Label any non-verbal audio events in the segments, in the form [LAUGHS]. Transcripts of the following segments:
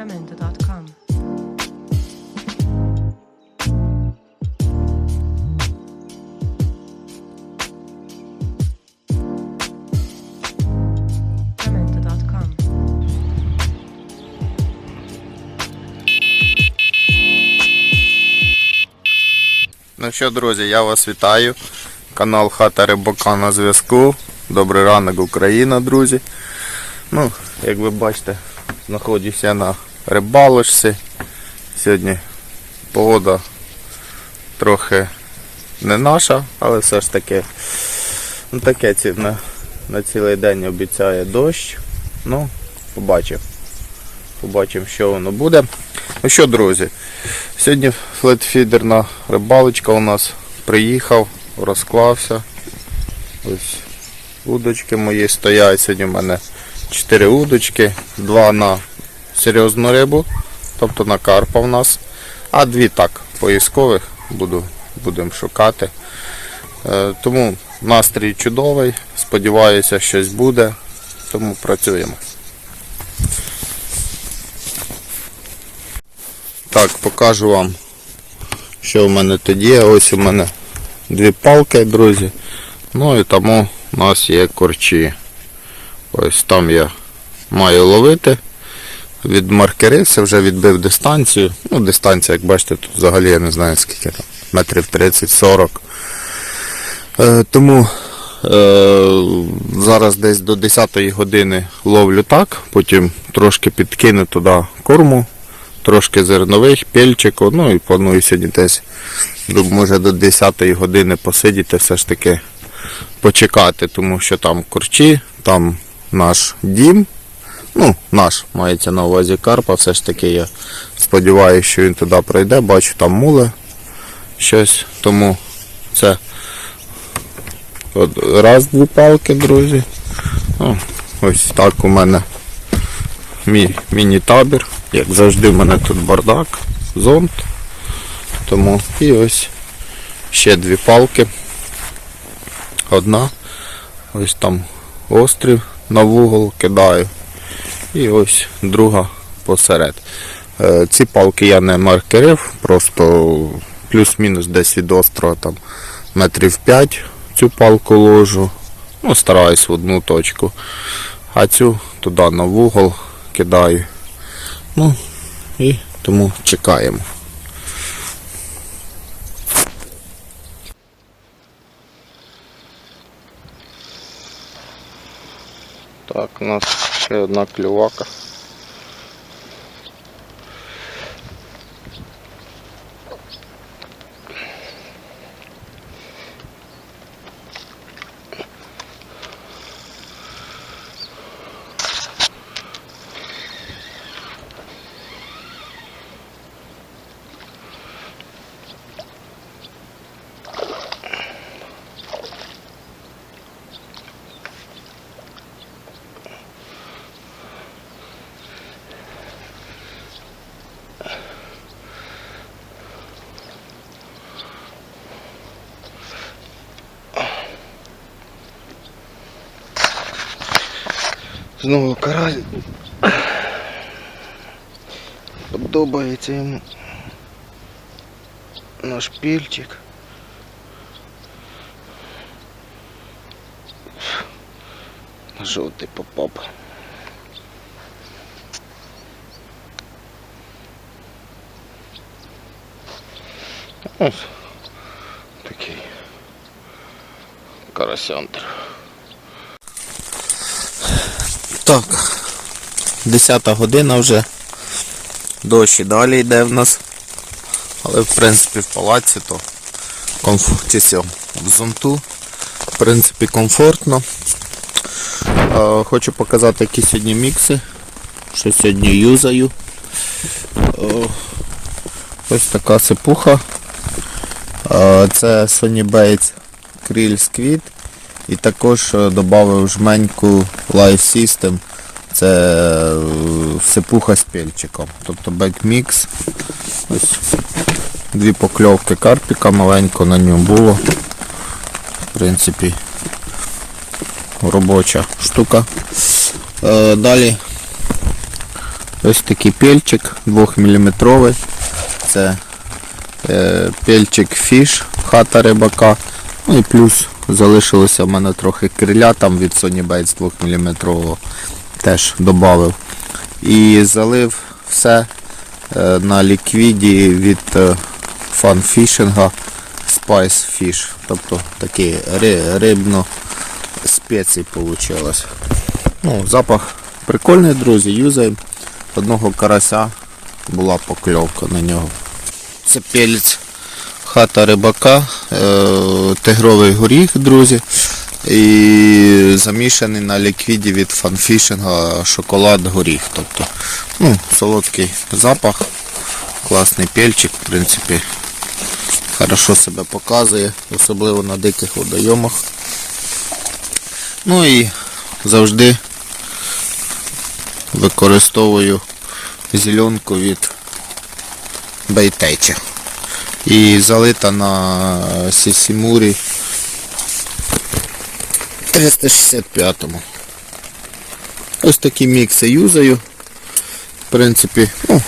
Jamendo.com. Ну що, друзі, я вас вітаю. Канал Хата Рибака на зв'язку. Добрий ранок, Україна, друзі. Ну, як ви бачите, знаходжуся на рибалочці. Сьогодні погода трохи не наша, але все ж таки ну, таке на, на цілий день обіцяє дощ. Ну, побачимо. Побачимо, що воно буде. Ну що, друзі, сьогодні флетфідерна рибалочка у нас приїхав, розклався. Ось удочки мої стоять. Сьогодні в мене 4 удочки, 2 на серйозну рибу, тобто на карпа в нас, а дві так, поїзкових буду, будемо шукати. Е, Тому настрій чудовий, сподіваюся, щось буде, тому працюємо. Так, покажу вам, що в мене тут є. Ось у мене дві палки, друзі. Ну і тому у нас є корчі. Ось там я маю ловити. Від маркериси вже відбив дистанцію. Ну, дистанція, як бачите, тут взагалі я не знаю скільки там, метрів 30-40. Е, тому е, зараз десь до 10 години ловлю так, потім трошки підкину туди корму трошки зернових, пельчику, ну і планую сьогодні десь може до 10 години посидіти, все ж таки почекати, тому що там корчі, там наш дім. Ну, наш мається на увазі Карпа, все ж таки я сподіваюся, що він туди пройде, бачу там муле щось, тому це от раз дві палки, друзі. О, ось так у мене мій міні-табір. Як завжди в мене тут бардак, зонт. Тому і ось ще дві палки. Одна. Ось там острів на вугол кидаю. І ось друга посеред. Е, Ці палки я не маркерив, просто плюс-мінус десь від острова там метрів 5 цю палку ложу. Ну, стараюсь в одну точку. А цю туди на вугол кидаю. Ну і тому чекаємо. Так, у нас ще одна клювака. Знову карась. Подобається йому наш пільчик. Жовтий попоп. Ось такий карасянтр. Так, 10 година вже. Дощ і далі йде в нас. Але в принципі в палаці то комфорт в зонту. В принципі комфортно. Е, хочу показати які сьогодні мікси. Що сьогодні юзаю. Е, ось така сипуха. Е, це Sony Bates Krill Squid. І також е, додав жменьку Live System. Це е, сипуха з пельчиком. Тобто бекмікс. Ось дві покльовки карпіка маленько на ньому було. В принципі, робоча штука. Е, далі Ось такий пельчик 2-мм. Це е, пельчик фіш, хата рибака. Ну і плюс залишилося в мене трохи криля там від Sony Bates 2-мм теж додав. І залив все е, на ліквіді від е, фанфішинга Spice Fish. Тобто такі ри- рибно спеції вийшло. Ну, запах прикольний, друзі, юзаємо. Одного карася була покльовка на нього. Це пелець хата рибака, е, тигровий горіх, друзі. І замішаний на ліквіді від фанфішинга шоколад горіх. Тобто, ну, солодкий запах, класний пельчик, в принципі, хорошо себе показує, особливо на диких водойомах. Ну і завжди використовую зеленку від бейтеча. І залита на Сісімурі 365-му. Ось такі мікси юзаю. В принципі, ну,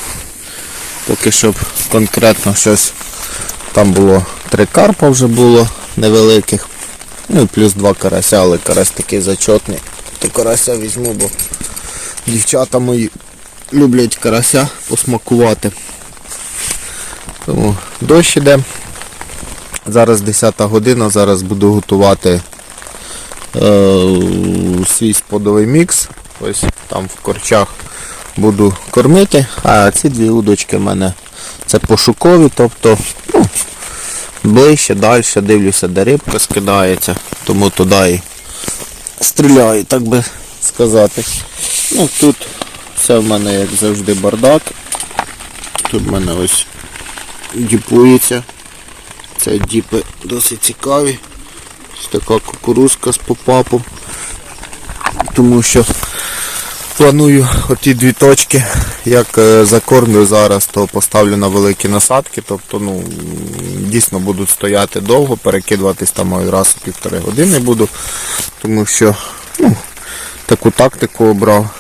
поки щоб конкретно щось. Там було три карпа вже було невеликих. Ну і плюс два карася, але карась такий зачетний. То карася візьму, бо дівчата мої люблять карася посмакувати. Тому дощ іде. Зараз 10 година, зараз буду готувати е, свій сподовий мікс. Ось там в корчах буду кормити. А ці дві удочки в мене це пошукові, тобто ну, ближче, далі дивлюся, де рибка скидається, тому туди і стріляю, так би сказати. Ну тут все в мене як завжди бардак. Тут в мене ось діпується. Це діпи досить цікаві. Ось така кукурузка з попапом. Тому що планую оті дві точки, як е, закормлю зараз, то поставлю на великі насадки. Тобто ну, дійсно будуть стояти довго, перекидуватись там раз у півтори години буду. Тому що ну, таку тактику обрав.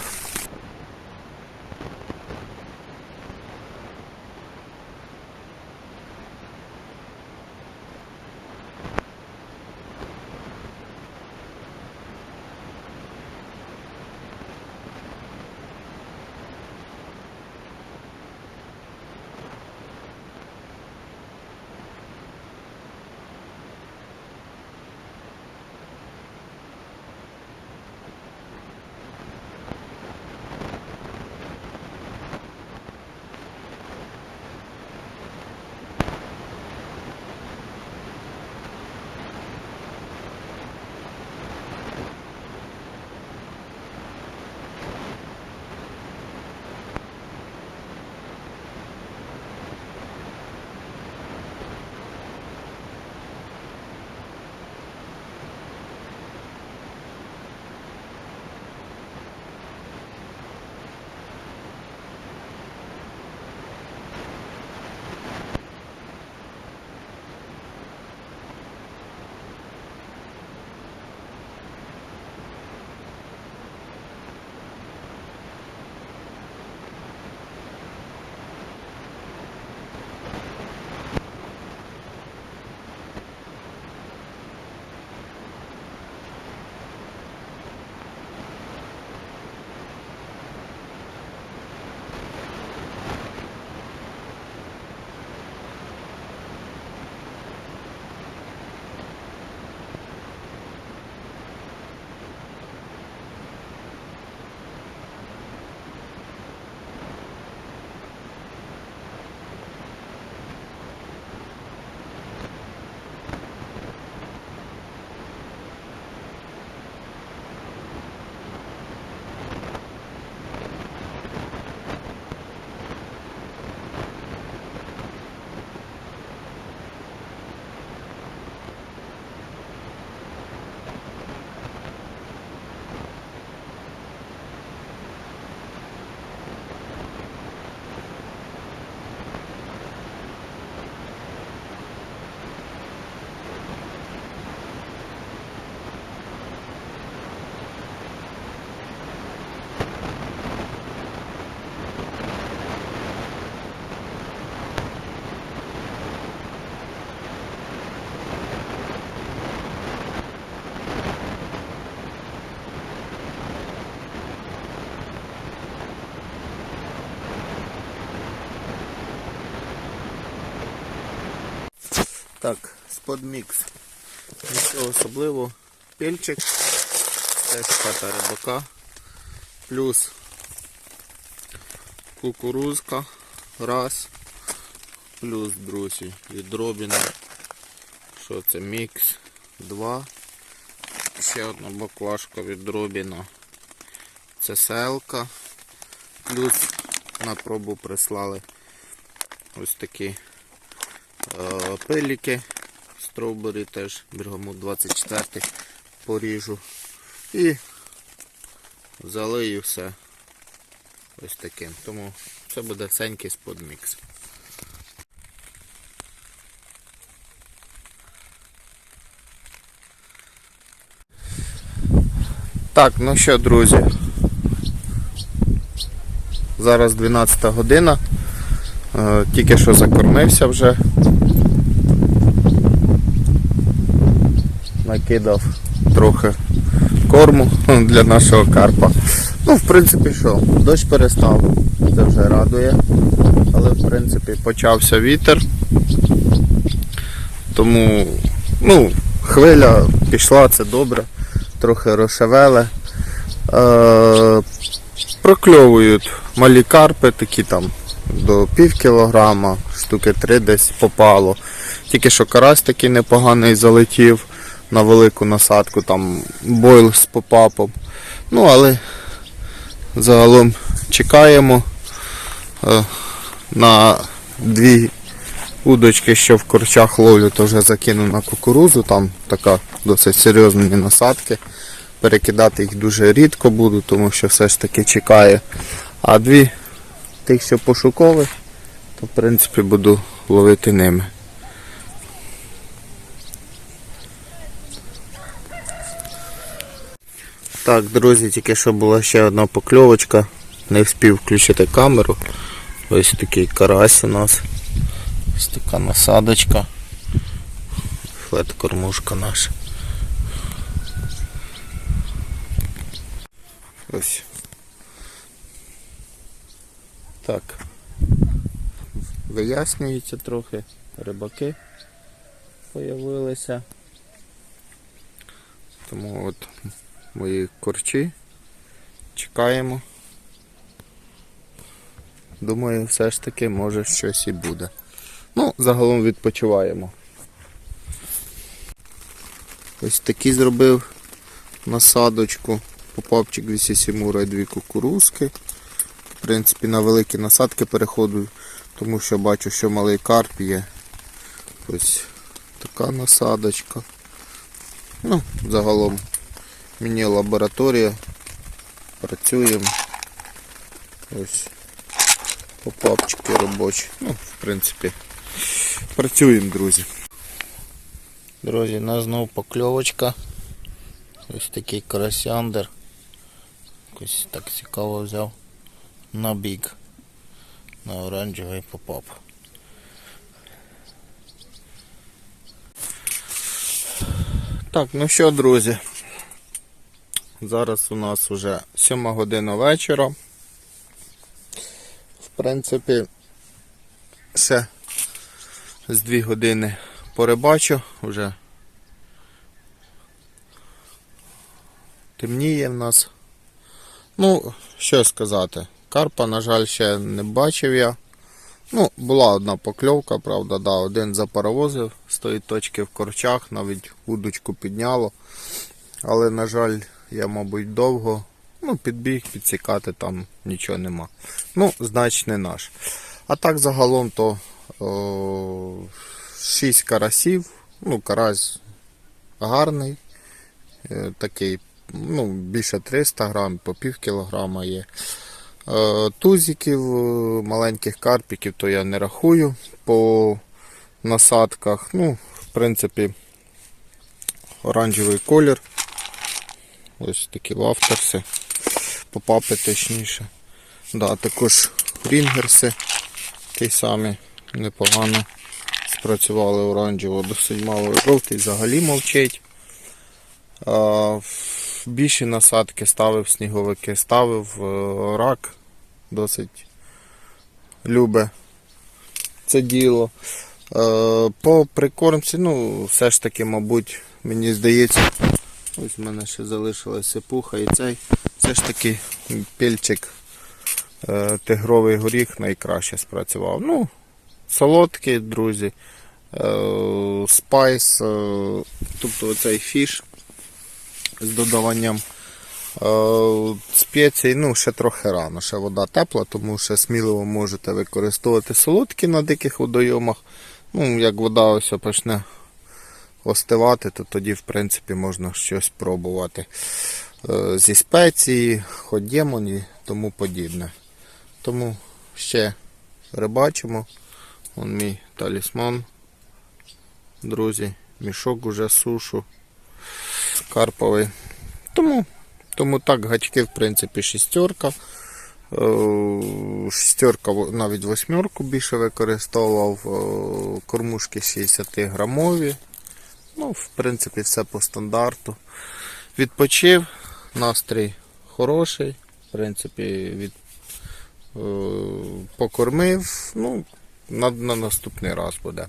Так, сподмікс. Нічого особливого. Пільчик, теж хата рибака, плюс кукурузка, раз, плюс, друзі, від Робіна. Що це? Мікс 2. Ще одна баклажка від Робіна. Це селка. Плюс на пробу прислали ось такі пиліки. Стровбері теж, бергамут 24 поріжу. І залию все ось таким. Тому це буде ценький сподмікс. Так, ну що, друзі. Зараз 12 година. Е, Тільки що закормився вже. Накидав трохи корму [LAUGHS] для нашого карпа. Ну, в принципі, що, дощ перестав, це вже радує. Але в принципі почався вітер. Тому ну, хвиля пішла, це добре. Трохи розшевеле. Е, прокльовують малі карпи, такі там до пів кілограма, штуки три десь попало. Тільки що карась такий непоганий залетів на велику насадку, там бойл з попапом. Ну, але загалом чекаємо е, на дві удочки, що в корчах ловлю, то вже закину на кукурузу, там така досить серйозні насадки. Перекидати їх дуже рідко буду, тому що все ж таки чекає. А дві тих, що пошукових, то в принципі буду ловити ними. Так, друзі, тільки що була ще одна покльовочка. Не встиг включити камеру. Ось такий карась у нас. Ось така насадочка. Флет кормушка наша. Ось. Так. Вияснюється трохи. Рибаки появилися. Тому от мої корчі. Чекаємо. Думаю, все ж таки може щось і буде. Ну, загалом відпочиваємо. Ось такі зробив насадочку. Попапчик 207 ура, дві кукурузки. В принципі, на великі насадки переходжу, тому що бачу, що малий карп є. Ось така насадочка. Ну, загалом міні-лабораторія. Працюємо. Ось попапчики робочі. Ну, в принципі, працюємо, друзі. Друзі, у нас знову покльовочка. Ось такий карасяндер. Якось так цікаво взяв на бік. На оранжевий попап. Так, ну що, друзі. Зараз у нас вже 7 година вечора. В принципі, ще з 2 години порибачу, вже темніє в нас. Ну, що сказати, карпа, на жаль, ще не бачив я. Ну, була одна покльовка, правда, да, один запаровозив з тої точки в корчах, навіть удочку підняло. Але, на жаль, я, мабуть, довго ну, підбіг, підсікати там нічого нема. Ну, значить не наш. А так загалом то о, 6 карасів. Ну, карась гарний. Е, такий, ну, більше 300 грам, по пів кілограма є. Е, Тузиків, е, маленьких карпіків, то я не рахую по насадках. Ну, в принципі, оранжевий колір. Ось такі лафтерси, попапи точніше. Да, також рінгерси ті самі непогано спрацювали оранжево, досить мало жовтий взагалі мовчить. Більші насадки ставив сніговики, ставив е, рак, досить любе це діло. Е, По прикормці, ну, все ж таки, мабуть, мені здається, ось в мене ще залишилася сипуха і цей. Все ж таки пільчик е, тигровий горіх найкраще спрацював. Ну, солодкий, друзі. Спайс, тобто оцей фіш з додаванням е, спецій, ну, ще трохи рано, ще вода тепла, тому ще сміливо можете використовувати солодкі на диких водойомах. Ну, як вода ось почне остивати, то тоді, в принципі, можна щось пробувати е, зі спеції, ходємон і тому подібне. Тому ще рибачимо. Вон мій талісман. Друзі, мішок уже сушу. Карповий. Тому, тому так, гачки, в принципі, шістерка. Е, Шістерка навіть восьмерку більше використовував. е, Кормушки 60 грамові. Ну, в принципі, все по стандарту. Відпочив, настрій хороший. В принципі, від, е, покормив. Ну, на, на наступний раз буде.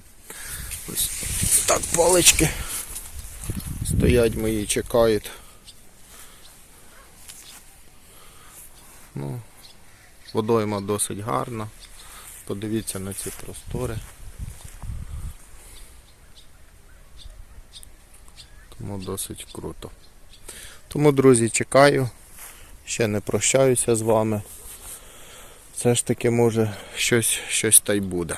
Ось так палички стоять мої, чекають. Ну, водойма досить гарна. Подивіться на ці простори. Тому досить круто. Тому, друзі, чекаю. Ще не прощаюся з вами. Все ж таки, може, щось, щось та й буде.